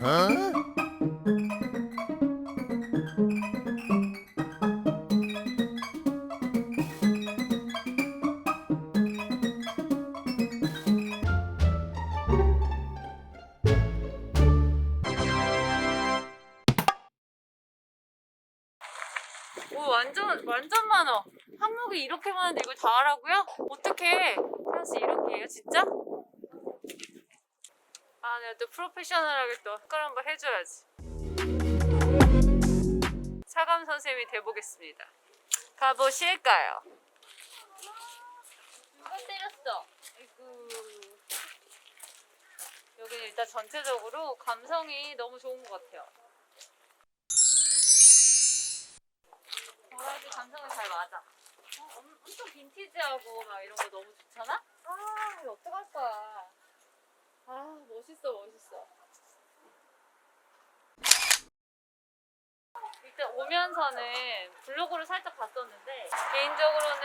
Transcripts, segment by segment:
오 3만 원. 항목이 이렇게 많은데 이걸 다 하라고요? 어떻게? 사실 이렇게 해요, 진짜? 아, 내가 또 프로페셔널하게 또 숟가락 한번 해줘야지. 차감 선생님이 돼보겠습니다. 가보실까요? 누가 때렸어? 아이고. 여기는 일단 전체적으로 감성이 너무 좋은 것 같아요. 뭐라지 감성이 잘 맞아. 어, 엄- 엄청 빈티지하고 막 이런 거 너무 좋잖아? 아, 이거 어떡할 거야. 아, 멋있어, 멋있어. 일단 오면서는 블로그를 살짝 봤었는데, 개인적으로는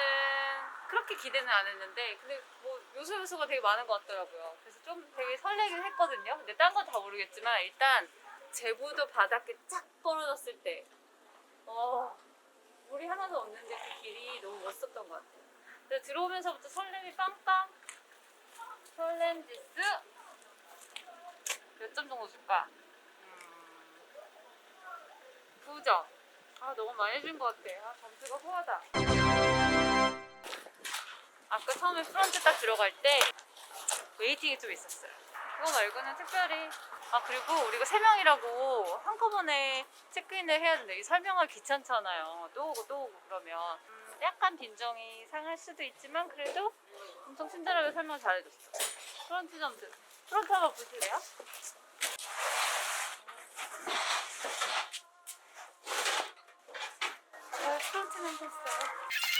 그렇게 기대는 안 했는데, 근데 뭐 요소 요소가 되게 많은 것 같더라고요. 그래서 좀 되게 설레긴 했거든요. 근데 딴 건 다 모르겠지만, 일단 제부도 바닥에 쫙 떨어졌을 때, 어, 물이 하나도 없는데 그 길이 너무 멋있었던 것 같아요. 그래서 들어오면서부터 설렘이 빵빵. 설렘 지수 몇 점 정도 줄까? 음, 9점. 아 너무 많이 준 것 같아. 아 점수가 후하다. 아까 처음에 프런트 딱 들어갈 때 웨이팅이 좀 있었어요. 그거 말고는 특별히 아 그리고 우리가 세 명이라고 한꺼번에 체크인을 해야. 이 설명하기 귀찮잖아요. 또 오고 또 오고 그러면 음, 약간 빈정이 상할 수도 있지만 그래도 엄청 친절하게 설명 잘해줬어. 프런트 점수. 프런트 한번 보실래요? 어, 프런트는 됐어요.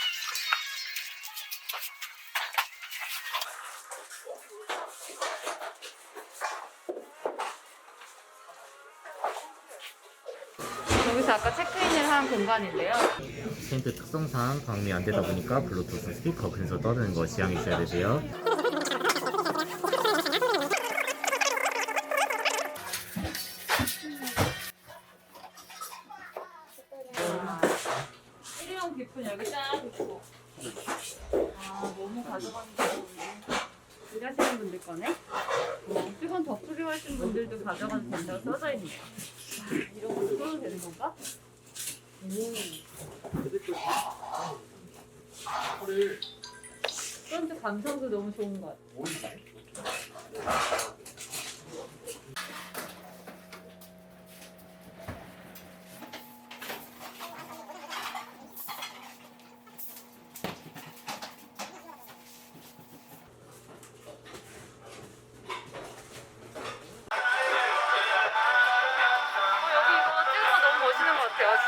여기서 아까 체크인을 한 공간인데요. 텐트 특성상 방음이 안 되다 보니까 블루투스 스피커 근처 떠드는 거 지양해 주셔야 되세요. 일회용 비품 여기 딱 있고. 아, 너무 가져가는 거 일하시는 분들 거네? 어, 하시는 분들도 가져가도 된다고 써져 있네요. 되는 건가? 프런트 감성도 너무 좋은 것 같아.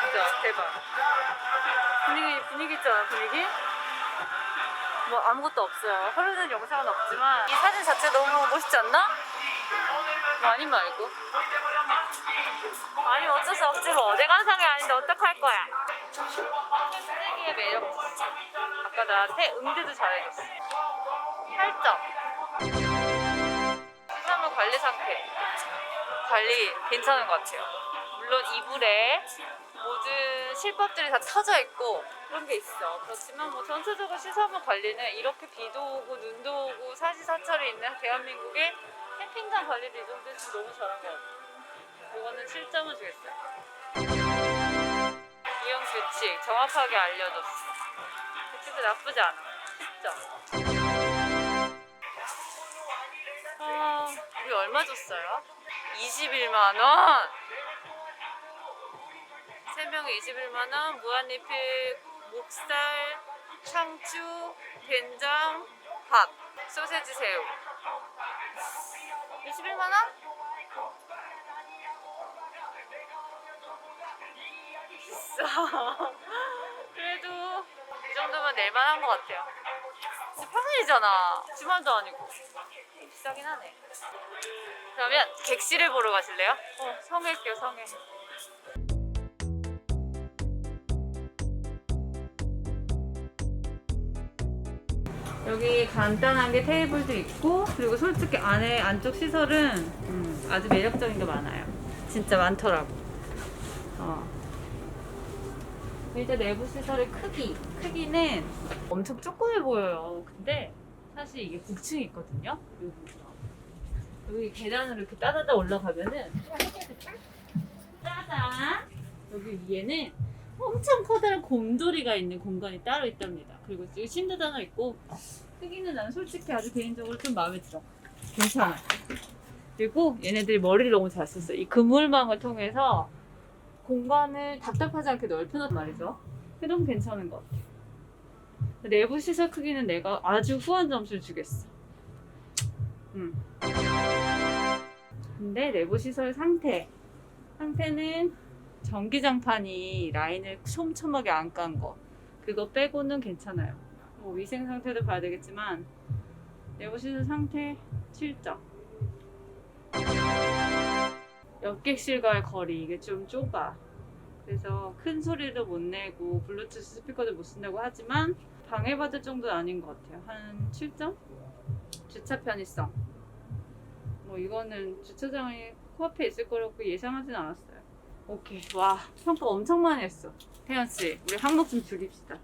진짜 대박. 분위기 분위기 있잖아 분위기. 뭐 아무것도 없어요. 흐르는 영상은 없지만 이 사진 자체 너무 멋있지 않나? 뭐 아니 말고. 아니 어쩔 수 없지 뭐. 내가 한 상이 아닌데 어떡할 거야. 쓰레기의 매력. 아까 나한테 응대도 잘해줬어. 8점. 시설물 관리 상태. 관리 괜찮은 것 같아요. 물론 이불에 모든 실밥들이 다 터져 있고 그런 게 있어. 그렇지만 뭐 전체적으로 시설물 관리는 이렇게 비도 오고 눈도 오고 사시사철이 있는 대한민국의 캠핑장 관리를 이 정도 해서 너무 잘한 것 같아요. 이거는 7점을 주겠어요. 이용 규칙 정확하게 알려줬어. 규칙도 나쁘지 않아. 10점. 아, 우리 얼마 줬어요? 21만 원. 세 명에 21만 원. 무한리필 목살, 상추, 된장, 밥, 소세지 새우. 21만 원? 비싸. 그래도 이 정도면 낼 만한 것 같아요. 평일이잖아. 주말도 아니고. 비싸긴 하네. 그러면 객실을 보러 가실래요? 어, 성일게요, 성일. 여기 간단하게 테이블도 있고 그리고 솔직히 안에 안쪽 시설은 음, 아주 매력적인 게 많아요. 진짜 많더라고. 어. 일단 내부 시설의 크기 크기는 엄청 조그매 보여요. 근데 사실 이게 9층이 있거든요. 여기 여기 계단으로 이렇게 따다다 올라가면은 짜잔 여기 위에는 엄청 커다란 곰돌이가 있는 공간이 따로 있답니다. 그리고 여기 침대도 하나 있고 크기는 난 솔직히 아주 개인적으로 좀 마음에 들어. 괜찮아. 그리고 얘네들이 머리를 너무 잘 썼어. 이 그물망을 통해서 공간을 답답하지 않게 넓혀놨단 말이죠. 그게 너무 괜찮은 것 같아. 내부 시설 크기는 내가 아주 후한 점수를 주겠어. 음. 근데 내부 시설 상태. 상태는 전기장판이 라인을 촘촘하게 안 깐 거. 그거 빼고는 괜찮아요. 뭐 위생 상태도 봐야 되겠지만 내부 시설 상태 7점. 옆객실과의 거리 이게 좀 좁아. 그래서 큰 소리도 못 내고 블루투스 스피커도 못 쓴다고 하지만 방해받을 정도는 아닌 것 같아요. 한 7점? 주차 편의성. 뭐 이거는 주차장이 코앞에 있을 거라고 예상하진 않았어요. 오케이. 와, 평가 엄청 많이 했어. 혜연 씨, 우리 항목 좀 줄입시다.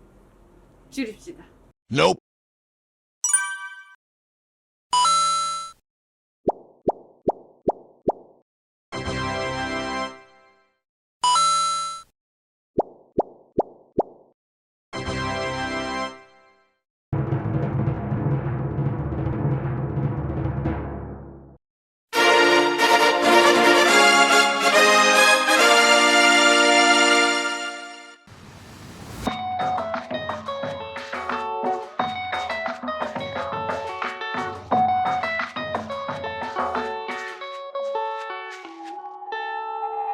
줄입시다. Nope.